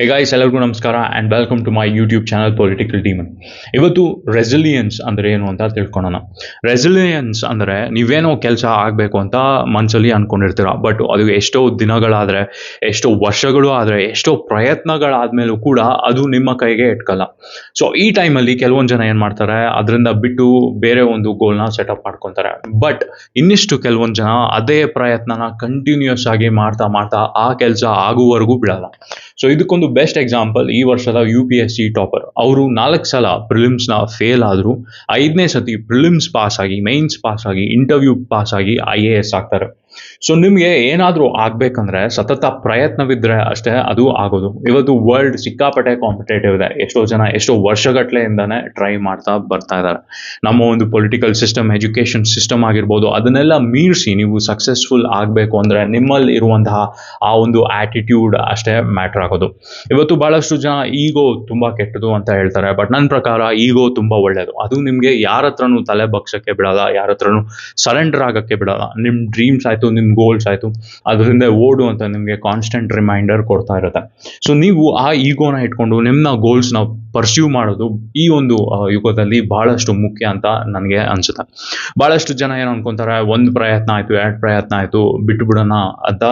Guys ಎಲ್ಲರಿಗೂ ನಮಸ್ಕಾರ and welcome to my YouTube channel political ಟೀಮನ್ ಇವತ್ತು ರೆಸಿಲಿಯನ್ಸ್ ಅಂದರೆ ಏನು ಅಂತ ತಿಳ್ಕೊಳ್ಳೋಣ ರೆಸಿಲಿಯನ್ಸ್ ಅಂದರೆ ನೀವೇನೋ ಕೆಲಸ ಆಗಬೇಕು ಅಂತ ಮನಸ್ಸಲ್ಲಿ ಅಂದ್ಕೊಂಡಿರ್ತೀರ ಬಟ್ ಅದು ಎಷ್ಟೋ ದಿನಗಳಾದರೆ, ಎಷ್ಟೋ ವರ್ಷಗಳು ಆದರೆ, ಎಷ್ಟೋ ಪ್ರಯತ್ನಗಳಾದಮೇಲೂ ಕೂಡ ಅದು ನಿಮ್ಮ ಕೈಗೆ ಎಟ್ಕಲ್ಲ ಸೊ ಈ ಟೈಮಲ್ಲಿ ಕೆಲವೊಂದು ಜನ ಏನು ಮಾಡ್ತಾರೆ, ಅದರಿಂದ ಬಿಟ್ಟು ಬೇರೆ ಒಂದು ಗೋಲ್ನ ಸೆಟಪ್ ಮಾಡ್ಕೊತಾರೆ. ಬಟ್ ಇನ್ನಿಷ್ಟು ಕೆಲವೊಂದು ಜನ ಅದೇ ಪ್ರಯತ್ನನ ಕಂಟಿನ್ಯೂಸ್ ಆಗಿ ಮಾಡ್ತಾ ಮಾಡ್ತಾ ಆ ಕೆಲಸ ಆಗುವವರೆಗೂ ಬಿಡಲ್ಲ. ಸೊ ಇದಕ್ಕೊಂದು ಬೆಸ್ಟ್ ಎಕ್ಸಾಂಪಲ್ ಈ ವರ್ಷದ U P S C topper ಅವರು ನಾಲ್ಕು ಸಲ ಪ್ರಿಲಿಮ್ಸ್ನ ಫೇಲ್ ಆದರು, ಐದನೇ ಸತಿ ಪ್ರಿಲಿಮ್ಸ್ ಪಾಸ್ ಆಗಿ ಮೈನ್ಸ್ ಪಾಸ್ ಆಗಿ ಇಂಟರ್ವ್ಯೂ ಪಾಸ್ ಆಗಿ ಐ ಎ ಎಸ್ ಆಗ್ತಾರೆ. ಸೊ ನಿಮಗೆ ಏನಾದರೂ ಆಗಬೇಕಂದ್ರೆ ಸತತ ಪ್ರಯತ್ನವಿದ್ದರೆ ಅಷ್ಟೇ ಅದು ಆಗೋದು. ಇವತ್ತು ವರ್ಲ್ಡ್ ಸಿಕ್ಕಾಪಟ್ಟೆ ಕಾಂಪಿಟೇಟಿವ್ ಇದೆ. ಎಷ್ಟೋ ಜನ ಎಷ್ಟೋ ವರ್ಷಗಟ್ಲೆಯಿಂದನೇ ಟ್ರೈ ಮಾಡ್ತಾ ಬರ್ತಾ ಇದ್ದಾರೆ. ನಮ್ಮ ಒಂದು ಪೊಲಿಟಿಕಲ್ ಸಿಸ್ಟಮ್ ಎಜುಕೇಷನ್ ಸಿಸ್ಟಮ್ ಆಗಿರ್ಬೋದು, ಅದನ್ನೆಲ್ಲ ಮೀರಿಸಿ ನೀವು ಸಕ್ಸಸ್ಫುಲ್ ಆಗಬೇಕು ಅಂದರೆ ನಿಮ್ಮಲ್ಲಿ ಇರುವಂತಹ ಆ ಒಂದು ಆಟಿಟ್ಯೂಡ್ ಅಷ್ಟೇ ಮ್ಯಾಟ್ರ್ ಆಗೋದು. ಇವತ್ತು ಭಾಳಷ್ಟು ಜನ ಈಗೋ ತುಂಬ ಕೆಟ್ಟದು ಅಂತ ಹೇಳ್ತಾರೆ ಬಟ್ ನನ್ನ ಪ್ರಕಾರ ಈಗೋ ತುಂಬ ಒಳ್ಳೆಯದು ಅದು ನಿಮಗೆ ಯಾರ ಹತ್ರನೂ ತಲೆ ಬಗ್ಸಕ್ಕೆ ಬಿಡಲ್ಲ ಯಾರ ಹತ್ರನೂ ಸರೆಂಡರ್ ಆಗೋಕ್ಕೆ ಬಿಡಲ್ಲ. ನಿಮ್ಮ ಡ್ರೀಮ್ಸ್ ಆಯಿತು ನಿಮ್ಮ ಗೋಲ್ಸ್ ಆಯಿತು. ಅದರಿಂದ ಓಡು ಅಂತ ನಿಮಗೆ ಕಾನ್ಸ್ಟೆಂಟ್ ರಿಮೈಂಡರ್ ಕೊಡ್ತಾ ಇರುತ್ತೆ. ಸೊ ನೀವು ಆ ಈಗೋನ ಇಟ್ಕೊಂಡು ನಿಮ್ಮ ಗೋಲ್ಸ್ನ ಪರ್ಸ್ಯೂ ಮಾಡೋದು ಈ ಒಂದು ಯುಗದಲ್ಲಿ ಬಹಳಷ್ಟು ಮುಖ್ಯ ಅಂತ ನನಗೆ ಅನಿಸುತ್ತೆ. ಭಾಳಷ್ಟು ಜನ ಏನು ಅನ್ಕೊಂತಾರೆ, ಒಂದು ಪ್ರಯತ್ನ ಆಯಿತು, ಎರಡು ಪ್ರಯತ್ನ ಆಯಿತು ಬಿಟ್ಬಿಡೋಣ ಅಂತ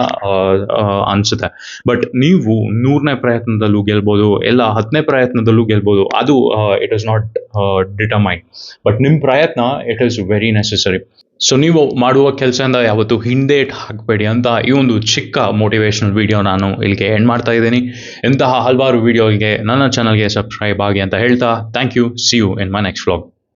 ಅನ್ಸುತ್ತೆ. ಬಟ್ ನೀವು ನೂರನೇ ಪ್ರಯತ್ನದಲ್ಲೂ ಗೆಲ್ಬೋದು ಎಲ್ಲ ಹತ್ತನೇ ಪ್ರಯತ್ನದಲ್ಲೂ ಗೆಲ್ಬೋದು, ಅದು it is not determine but ನಿಮ್ಮ ಪ್ರಯತ್ನ it is very necessary so ನೀವು ಮಾಡುವ ಕೆಲಸದಿಂದ ಯಾವತ್ತು ಹಿಂದೆ ಹಾಕಬೇಡಿ ಅಂತ ಈ ಒಂದು ಚಿಕ್ಕ ಮೋಟಿವೇಶನಲ್ ವಿಡಿಯೋ ನಾನು ಇಲ್ಲಿಗೆ ಎಂಡ್ ಮಾಡ್ತಾ ಇದ್ದೀನಿ. ಇಂತಹ ಹಲವಾರು ವಿಡಿಯೋಗೆ ನನ್ನ ಚಾನಲ್ಗೆ ಸಬ್ಸ್ಕ್ರೈಬ್ ಆಗಿ ಅಂತ ಹೇಳ್ತಾ thank you see you in my next vlog